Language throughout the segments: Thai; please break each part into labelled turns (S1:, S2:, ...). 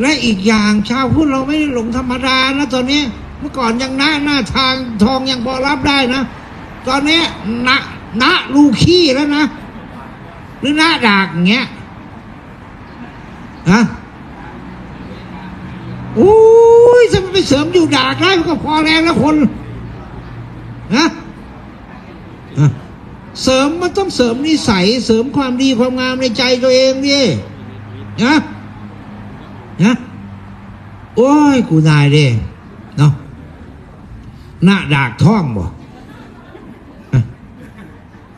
S1: และอีกอย่างชาวพุทธเราไม่ได้หลงธรรมดานะตอนนี้เมื่อก่อนยังหน้าหน้าทางทองยังพอรับได้นะ ตอนนี้หนะหนะลูขี้แล้วนะ หรือหน้าดากอย่างเงี้ยฮะโอ้ยจะไปเสริมอยู่ดากได้ก็พอแรงแล้วคนนะฮะเสริมมันต้องเสริมนิสัย เสริมความดีความงามในใจตัวเองดินะ นะโอ้ย กูนายเด้เนาะหน้าดากท่องบ่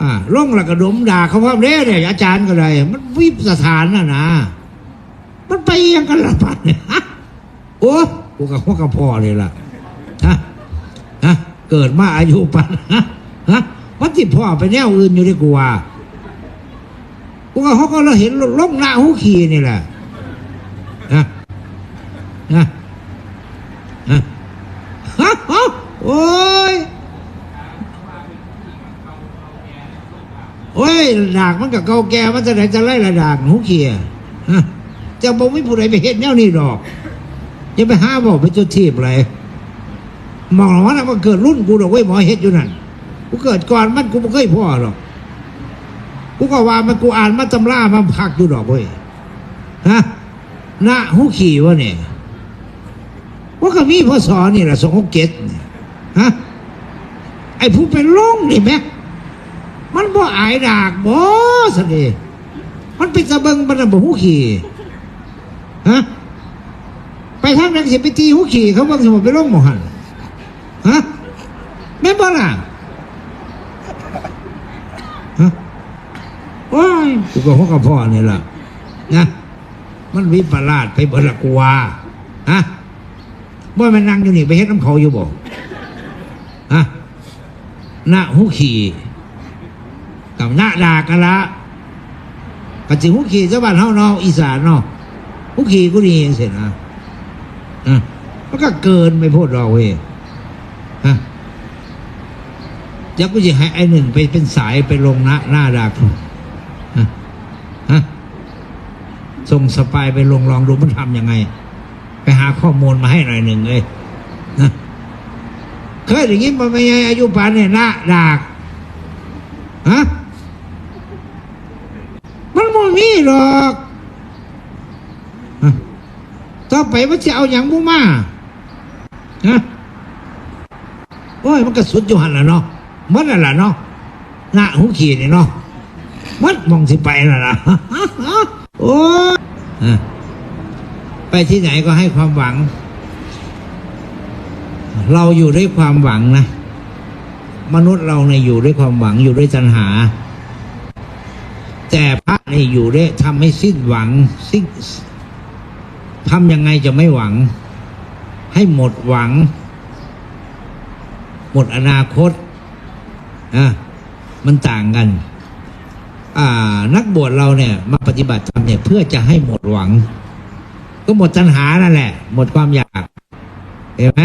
S1: อ่าล่องละกระดมด่าเขาว่าเด้เนี่ยอาจารย์ก็เลยมันวิบสถานน่ะนะมันไปยังกันละปัดเนี่ยฮะโอ้กูกับพ่อกับพ่อเลยล่ะฮะฮะเกิดมาอายุปันฮะฮะวันที่พ่อไปแนวอื่นอยู่ดีกว่ากูกับเขาก็เราเห็นล่องหน้าหูขี่นี่แหละ ฮะฮะฮะฮะโอ้ยโอ้ยดากมันกับเก่าแก่มันจะไหนจะไล่ละดากหูเขียฮะจะบอกไม่ผู้ใดไปเห็นแนวนี้ดอกจะไปห้าบอกไปจุดทีบอะไรมองว่ามันเกิดรุ่นกูดอกเว้ยหมอเฮ็ดอยู่นั่นกูเกิดก่อนมันกูไม่เคยพ่อหรอกกูก็ว่ามันกูอ่านมาตำรามันพักอยู่ดอกเว้ยฮะหน้าหูขี่วะเนี่ย ว่าก็มีพ่อสอนนี่แหละสองหกเจ็ดเนี่ยฮะไอ้ผู้เป็นลงนี่แม่มันบ่อายดากบ่สนิมันเป็นสะเบิงมันน่ะบ่หูขี่ฮะไปทางนั้นสิไปตีหูขี่เขาบ่สิบ่ไปลงหมอหันฮะแม่บ่ล่ะฮะโอ้ยกูก็หัวกับพ่อนี่ล่ะนะมันวิปลาสไปเบิดละกูว่าฮะ บ่แมันนั่งอยู่นี่ไปเฮ็ดน้ำเขาอยู่บ่ฮะหน้าหูขี่กับหน้าดากันละกะจิหุขี่เจ้าบ้านเฮาเนาะอีสานเนาะหุขี่กูนี่เองเสร็จนะอะมันก็เกินไปโพดเราเว้ยฮะเดี๋ยวกูจะให้ไอ้หนึ่งไปเป็นสายไปลงหน้าหน้าดากฮะฮะส่งสปายไปลงลองดูมันทำยังไง หาข้อมูลมาให้หน่อยหนึ่งเลยเคยอย่างนี้มาไม่ไงอายุปานเนี่ยน้าดากฮะมันไม่มีหรอกต่อไปมันจะเอาอย่างบุมาฮะโอ้ยมันก็สุดอยู่หันละเนาะมันน่ะล่ะเนาะหน้าหูขี่นี่เนาะมันมองสิไปน่ะล่ะโอ้ย ไปที่ไหนก็ให้ความหวัง เราอยู่ด้วยความหวังนะ มนุษย์เราเนี่ยอยู่ด้วยความหวังอยู่ด้วยตัณหา แต่พระเนี่ยอยู่ด้วยทำให้สิ้นหวังสิ้นทำยังไงจะไม่หวัง ให้หมดหวัง หมดอนาคตอะมันต่างกัน อ่า นักบวชเราเนี่ย มาปฏิบัติธรรมเนี่ย เพื่อจะให้หมดหวัง ก็หมดตัณหานั่นแหละ หมดความอยากเห็นไหม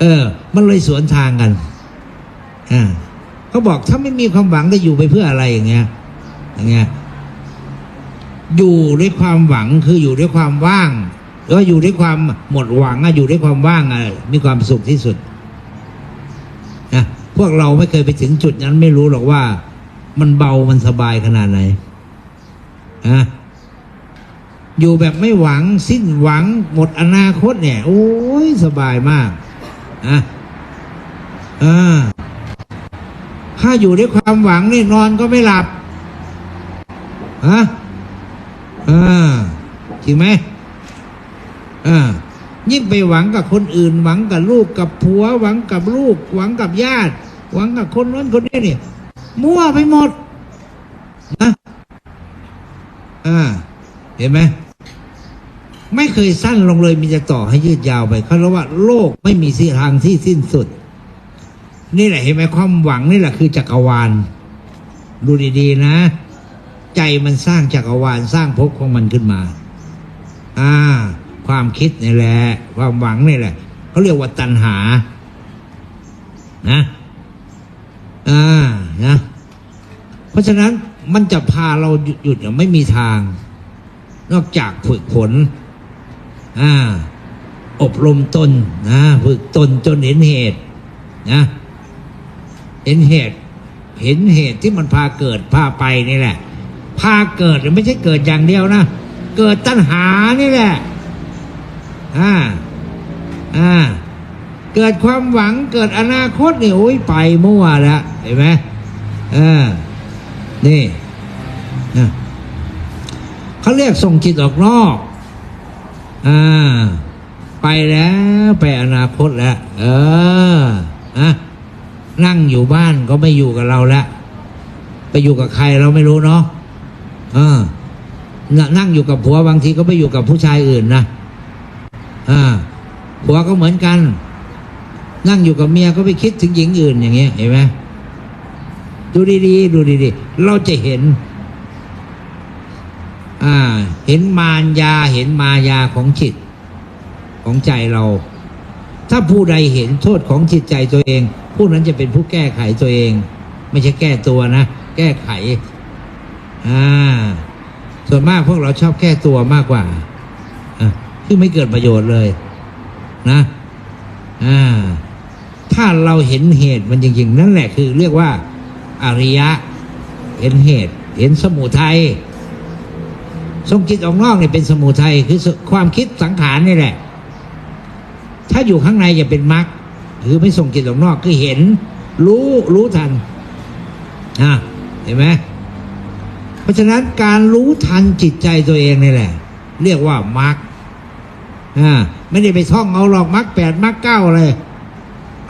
S1: เออ มันเลยสวนทางกันอ่าเขาบอกถ้าไม่มีความหวังจะอยู่ไปเพื่ออะไรอย่างเงี้ย อย่างเงี้ย อยู่ด้วยความหวังคืออยู่ด้วยความว่างหรือว่าอยู่ด้วยความหมดหวังอะอยู่ด้วยความว่างอะมีความสุขที่สุดนะพวกเราไม่เคยไปถึงจุดนั้นไม่รู้หรอกว่า มันเบามันสบายขนาดไหนฮะ อยู่แบบไม่หวังสิ้นหวัง หมดอนาคตเนี่ย โอ้ยสบายมากอะอ่าถ้าอยู่ด้วยความหวังนี่นอนก็ไม่หลับฮะอ่าจริงไหมอ่ายิ่งไปหวังกับคนอื่น หวังกับลูกกับผัว หวังกับลูก หวังกับญาติ หวังกับคนนั้นคนนี้เนี่ยมั่วไปหมดนะอ่าเห็นไหม ไม่เคยสั้นลงเลยมีจะต่อให้ยืดยาวไปเขาเรียกว่าโลกไม่มีทางที่สิ้นสุด นี่แหละเห็นไหมความหวังนี่แหละคือจักรวาล ดูดีๆนะ ใจมันสร้างจักรวาลสร้างภพของมันขึ้นมา อ่า ความคิดนี่แหละ ความหวังนี่แหละเขาเรียกว่าตัณหา นะ อ่านะเพราะฉะนั้นมันจะพาเราหยุดหยุดเนี่ยไม่มีทาง นอกจากฝึกฝน อ่าอบรมตนนะฝึกตนจนเห็นเหตุนะ เห็นเหตุ เห็นเหตุที่มันพาเกิดพาไปนี่แหละ พาเกิดไม่ใช่เกิดอย่างเดียวนะ เกิดตัณหานี่แหละอ่าอ่าเกิดความหวังเกิดอนาคตนี่โอ้ยไปมั่วแล้วเห็นไหมเออนี่นะเขาเรียกส่งจิตออกนอก อ่า ไปแล้วไปอนาคตแล้ว เอออะนั่งอยู่บ้านก็ไม่อยู่กับเราแล้ว ไปอยู่กับใครเราไม่รู้เนาะเออน่ะนั่งอยู่กับผัวบางทีก็ไปอยู่กับผู้ชายอื่นนะอ่าผัวก็เหมือนกัน นั่งอยู่กับเมียก็ไปคิดถึงหญิงอื่นอย่างเงี้ยเห็นไหมดูดีๆดูดีๆ เราจะเห็น อ่า เห็นมารยาเห็นมายาของจิต ของใจเรา ถ้าผู้ใดเห็นโทษของจิตใจตัวเอง ผู้นั้นจะเป็นผู้แก้ไขตัวเอง ไม่ใช่แก้ตัวนะ แก้ไข อ่า ส่วนมากพวกเราชอบแก้ตัวมากกว่าอะที่ไม่เกิดประโยชน์เลย นะ อ่า ถ้าเราเห็นเหตุมันจริงๆ นั่นแหละคือเรียกว่า อริยะ เห็นเหตุ เห็นสมุทัย ทรงจิตออกนอกเนี่ยเป็นสมุทัยคือความคิดสังขารนี่แหละ ถ้าอยู่ข้างในจะเป็นมรรคคือไม่ส่งจิตออกนอกคือเห็น รู้รู้ทันอะเห็นไหมเพราะฉะนั้นการรู้ทันจิตใจตัวเองนี่แหละ เรียกว่ามรรคอ่าไม่ได้ไปท่องเอาหรอกมรรคแปดมรรคเก้าเลย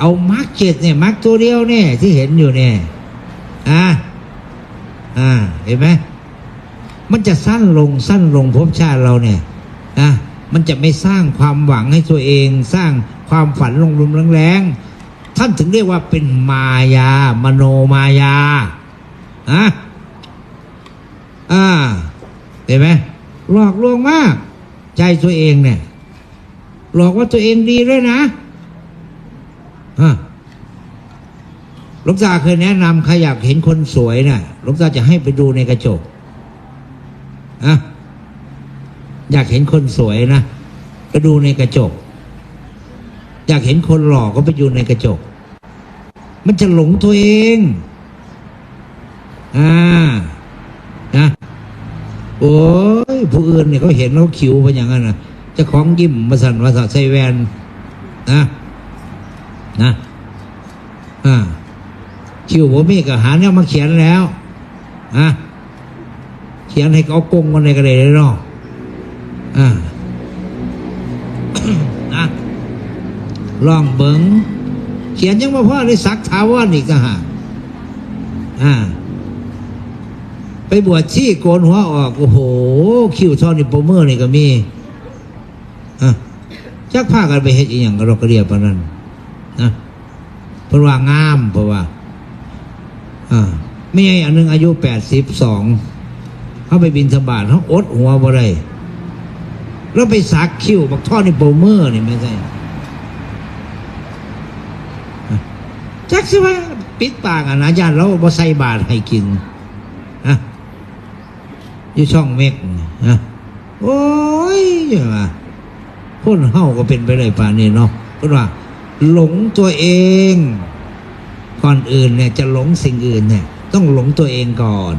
S1: เอามรรคเจ็ดเนี่ยมรรคตัวเดียวเนี่ยที่เห็นอยู่เนี่ยอ่าอ่าเห็นไหม มันจะสั้นลงสั้นลงภพชาติเราเนี่ยนะมันจะไม่สร้างความหวังให้ตัวเอง สร้างความฝันลงรุมแรงๆท่านถึงเรียกว่าเป็นมายา มโนมายาอะอ่าเห็นไหมหลอกลวงมาก ใจตัวเองเนี่ย หลอกว่าตัวเองดีด้วยนะอะหลวงตาเคยแนะนำใครอยากเห็นคนสวยนะ่ะหลวงตาจะให้ไปดูในกระจก อะอยากเห็นคนสวยนะไปดูในกระจก อยากเห็นคนหล่อก็ไปดูในกระจก มันจะหลงตัวเอง อ่า นะ โอ้ย ผู้อื่นเนี่ยเขาเห็นแล้วขิวไปอย่างนั้นนะจะของยิ้มมาสั่นมาสั่นใส่แวนนะ นะ อ่าคิวผมมีกับหาเนี่ยมาเขียนแล้ว อะ เขียนให้เขากงกันในกระเดเลยเนาะอ่านะลองเบิงเขียนยังมาพ่อได้สักทาวอนอีกก็หาอ่า ไปบวชที่โกนหัวออก โอ้โห คิวทอนี่ปรเมอร์นี่ก็มีอะจักพากันไปเฮ็ดอีหยังก็เราก็เรียบปานนั้นนะเพราะว่างามเพราะว่า อ่าไม่ใช่อันนึงอายุแปดสิบสอง เขาไปบินสบาทเขาอดหัวบ่ได้แล้วไปสักคิ้วบักท่อนี่โปรเมอร์นี่ไม่ใช่จักสิว่าปิดปากอะนะญาติเราบ่ใส่บาทให้กินอะอยู่ช่องเมกนะโอ้ยอย่ามาคนเฮาก็เป็นไปเลยป่านนี้เนาะเพราะว่า หลงตัวเองก่อนอื่นเนี่ยจะหลงสิ่งอื่นเนี่ย ต้องหลงตัวเองก่อน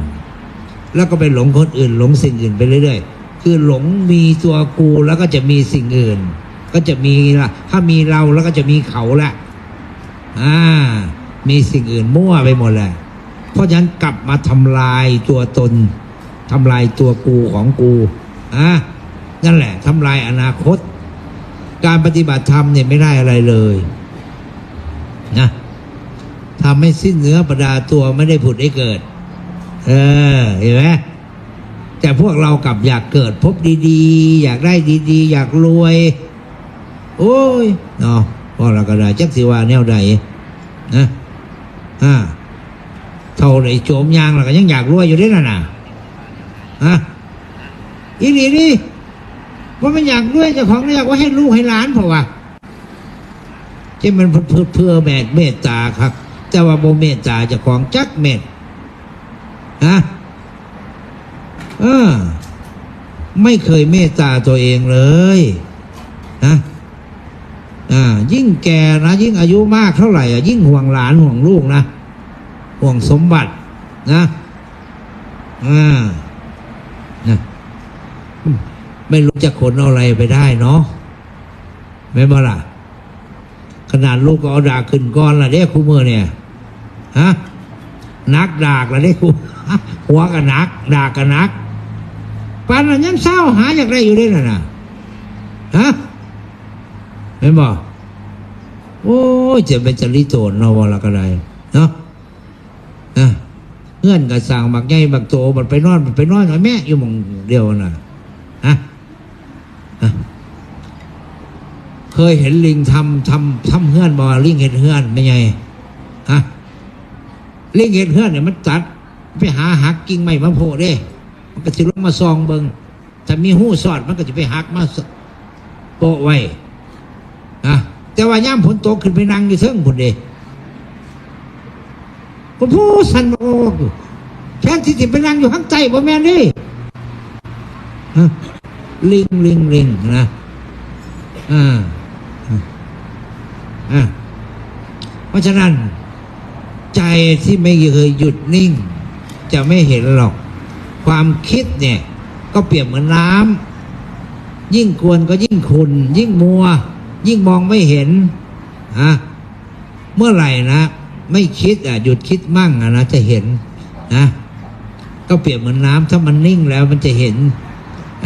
S1: แล้วก็ไปหลงคนอื่น หลงสิ่งอื่นไปเรื่อยๆ คือหลงมีตัวกูแล้วก็จะมีสิ่งอื่น ก็จะมีละถ้ามีเราแล้วก็จะมีเขาละอ่ามีสิ่งอื่นมั่วไปหมดแหละเพราะฉะนั้นกลับมาทำลายตัวตนทำลายตัวกูของกูอะนั่นแหละทำลายอนาคต การปฏิบัติธรรมเนี่ยไม่ได้อะไรเลยนะทำให้สิ้นเนื้อประดาตัวไม่ได้ผุดได้เกิด เออเห็นไหมแต่พวกเรากลับอยากเกิดพบดีๆ อยากได้ดีๆ อยากรวย โอ้ยเนาะพวกเราก็ได้จักสิว่าแนวใดนะอ่าเท่าไรโจมยางเราก็ยังอยากรวยอยู่ด้วยน่ะนะฮะอีนี่นี่ว่ามันอยากรวยเจ้าของอยากว่าให้ลูกให้หลานเพราะว่าที่มันเพื่อเพื่อแม่เมตตาครับ แต่ว่าโมเมตตาเจะของจักเม็ด ฮะเออ ไม่เคยเมตตาตัวเองเลยนะอ่า ยิ่งแก่นะยิ่งอายุมากเท่าไหร่อะยิ่งห่วงหลานห่วงลูกนะห่วงสมบัติ นะอ่านะไม่รู้จะขนอะไรไปได้เนาะไม่บ่ล่ะ ขนาดลูกก็เอาดาขึ้นก้อนละเด้คู่มือเนี่ย ฮะ นักดากละเด้คู่หัวกันนักดากกันนักปานนั้นยังเศร้าหาอยากได้อยู่ด้วยน่ะนะฮะเห็นบ่โอ้ยจะเป็นจริโจรเนาะว่าละก็ได้เนาะเงื่อนกับสั่งบักใหญ่บักโตมันไปนอนมันไปนอนกับแม่อยู่มองเดียวน่ะฮะเคยเห็นลิงทำทำทำเฮือนบ่ลิงเห็ดเฮือนไม่ไงฮะ ลิงเห็ดเฮือนเนี่ยมันตัด ไปหาหักกิ่งไม้มะโพธิ์เด้ มันก็จะลงมาซองเบิงถ้ามีหูสอดมันก็จะไปหักมาโปะไว้นะแต่ว่าย่ามฝนตกขึ้นไปนั่งอยู่เทิงผุนเด้ผมพูดสันโอกอยู่แทนที่จะไปนั่งอยู่ข้างใต้บ่แม่นดิฮะลิงลิงลิงนะอ่าอ่าเพราะฉะนั้น ใจที่ไม่เคยหยุดนิ่ง จะไม่เห็นหรอก ความคิดเนี่ย ก็เปรียบเหมือนน้ำยิ่งกวนก็ยิ่งขุนยิ่งมัว ยิ่งมองไม่เห็นอะเมื่อไหร่นะ ไม่คิดอะหยุดคิดมั่งอะนะจะเห็นนะก็เปรียบเหมือนน้ำถ้ามันนิ่งแล้วมันจะเห็น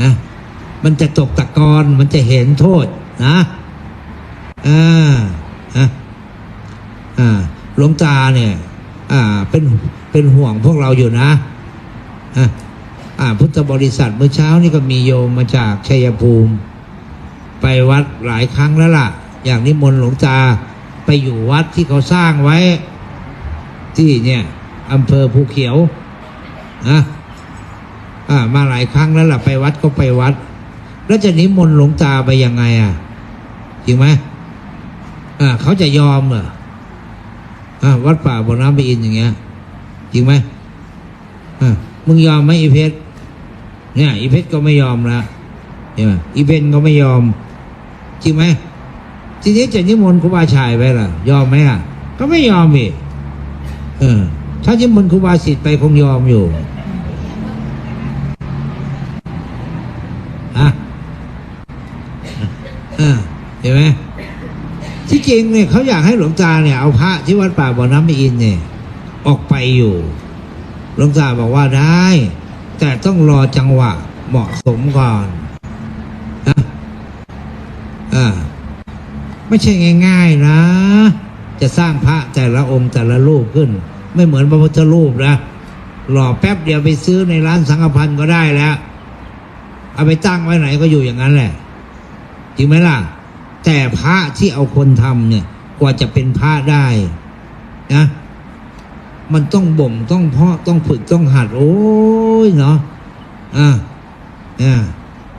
S1: อะมันจะตกตะกอนมันจะเห็นโทษนะอ่าอ่าอ่า หลวงตาเนี่ย อ่าเป็นเป็นห่วงพวกเราอยู่นะอ่าอ่าพุทธบริษัทเมื่อเช้านี่ก็มีโยมมาจากชัยภูมิ ไปวัดหลายครั้งแล้วล่ะ อย่างนิมนต์หลวงตาไปอยู่วัดที่เขาสร้างไว้ ที่เนี่ยอำเภอภูเขียวนะอ่ามาหลายครั้งแล้วล่ะไปวัดก็ไปวัด แล้วจะนิมนต์หลวงตาไปยังไงอะจริงไหมอ่าเขาจะยอมเหรออ่า วัดป่าบ่อน้ำไปอินอย่างเงี้ยจริงไหมอามึงยอมไหมอีเพชรเนี่ยอีเพชรก็ไม่ยอมละเห็นไหมอีเพนก็ไม่ยอม จริงไหมทีนี้จะนิมนต์ครูบาชายไปล่ะ ยอมไหมอะ ก็ไม่ยอมอีกเออ ถ้านิมนต์ครูบาสิทธิ์ไปคงยอมอยู่อะอ่าเห็นไหม ที่จริงเนี่ยเขาอยากให้หลวงตาเนี่ยเอาพระที่วัดป่าบ่อน้ำอินเนี่ยออกไปอยู่ หลวงตาบอกว่าได้ แต่ต้องรอจังหวะเหมาะสมก่อนนะอ่าไม่ใช่ง่าย ๆนะ จะสร้างพระแต่ละองค์แต่ละรูปขึ้น ไม่เหมือนพระพุทธรูปนะหล่อแป๊บเดียวไปซื้อในร้านสังฆพันธ์ก็ได้แล้ว เอาไปตั้งไว้ไหนก็อยู่อย่างนั้นแหละจริงไหมล่ะ แต่พระที่เอาคนทำเนี่ย กว่าจะเป็นพระได้นะ มันต้องบ่มต้องเพาะต้องฝึกต้องหัด โอ้ยเนาะอ่าอ่า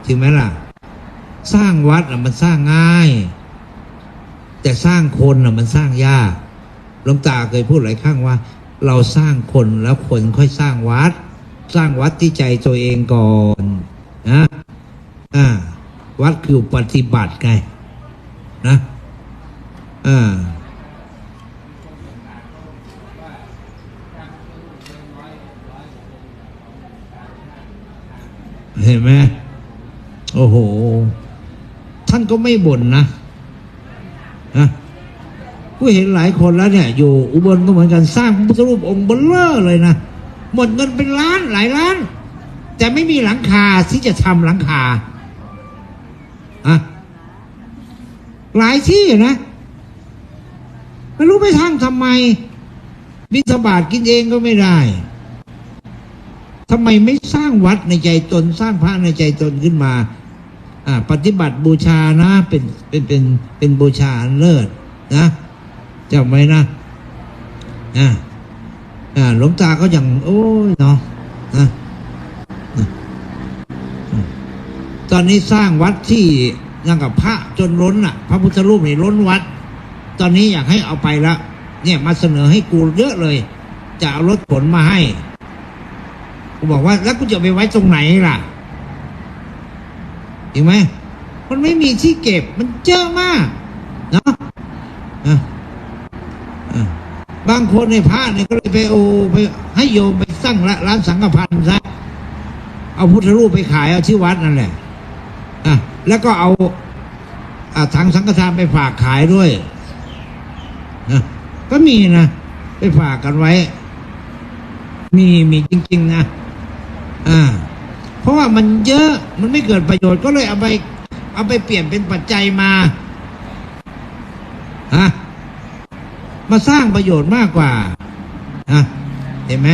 S1: จริงไหมล่ะ สร้างวัดอะมันสร้างง่าย แต่สร้างคนอะมันสร้างยากหลวงตาเคยพูดหลายครั้งว่า เราสร้างคนแล้วคนค่อยสร้างวัด สร้างวัดที่ใจตัวเองก่อนนะอ่าวัดคือปฏิบัติไง นะอ่าเห็นไหมโอ้โห ท่านก็ไม่บ่นนะนะกูเห็นหลายคนแล้วเนี่ย อยู่อุบลก็เหมือนกันสร้างพระพุทธรูปองค์เบลเลอร์เลยนะ หมดเงินเป็นล้านหลายล้าน แต่ไม่มีหลังคาที่จะทำหลังคาอะ หลายที่นะไม่รู้ไปทางทำไม บิณฑบาตกินเองก็ไม่ได้ทำไมไม่สร้างวัดในใจตน สร้างพระในใจตนขึ้นมาปฏิบัติบูชานะ เป็นเป็นเป็นเป็นบูชาเลิศนะจำไว้นะอ่าอ่าหลวงตาก็อย่างโอ้ยเนาะนะตอนนี้สร้างวัดที่ ยังกับพระจนล้นอะ พระพุทธรูปนี่ล้นวัด ตอนนี้อยากให้เอาไปละเนี่ยมาเสนอให้กูเยอะเลย จะเอารถขนมาให้กูบอกว่าแล้วกูจะไปไว้ตรงไหนล่ะจริงไหมมันไม่มีที่เก็บมันเยอะมากเนาะอะอะบางคนในพระเนี่ยก็เลยไปโอไปให้โยมไปสร้างละร้านสังฆพันธ์ซะเอาพุทธรูปไปขายเอาที่วัดนั่นแหละอะ แล้วก็เอาอะถังสังฆทานไปฝากขายด้วยนะก็มีนะ ไปฝากกันไว้ มีมีจริง ๆ นะ อ่า เพราะว่ามันเยอะมันไม่เกิดประโยชน์ก็เลยเอาไป เอาไปเปลี่ยนเป็นปัจจัยมาฮะมาสร้างประโยชน์มากกว่าฮะเห็นไหม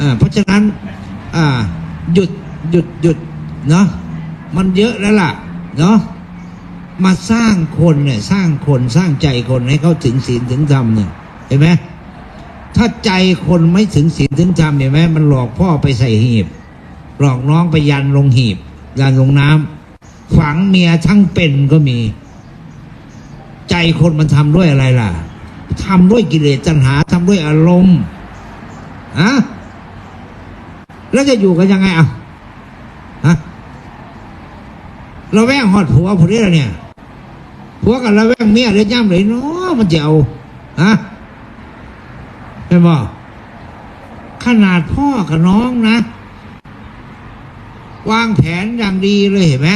S1: อ่าเพราะฉะนั้น อ่า หยุดหยุดหยุดเนาะ มันเยอะแล้วล่ะ เนาะมาสร้างคนเนี่ยสร้างคนสร้างใจคนให้เขาถึงศีลถึงธรรมเนี่ยเห็นไหมถ้าใจคนไม่ถึงศีลถึงธรรมเห็นไหมมันหลอกพ่อไปใส่หีบ หลอกน้องไปยันลงหีบ ยันลงน้ำฝังเมียทั้งเป็นก็มี ใจคนมันทำด้วยอะไรล่ะทำด้วยกิเลสตัณหาทำด้วยอารมณ์อะแล้วจะอยู่กันยังไงอะฮะ เราแวงหอดผัวผู้นี้แล้วเนี่ยผัวกับเราแวงเมียเลยย่ำเลยเนาะมันจะเอาฮะเป็นบ่ขนาดพ่อกับน้องนะ วางแผนอย่างดีเลยเห็นไหม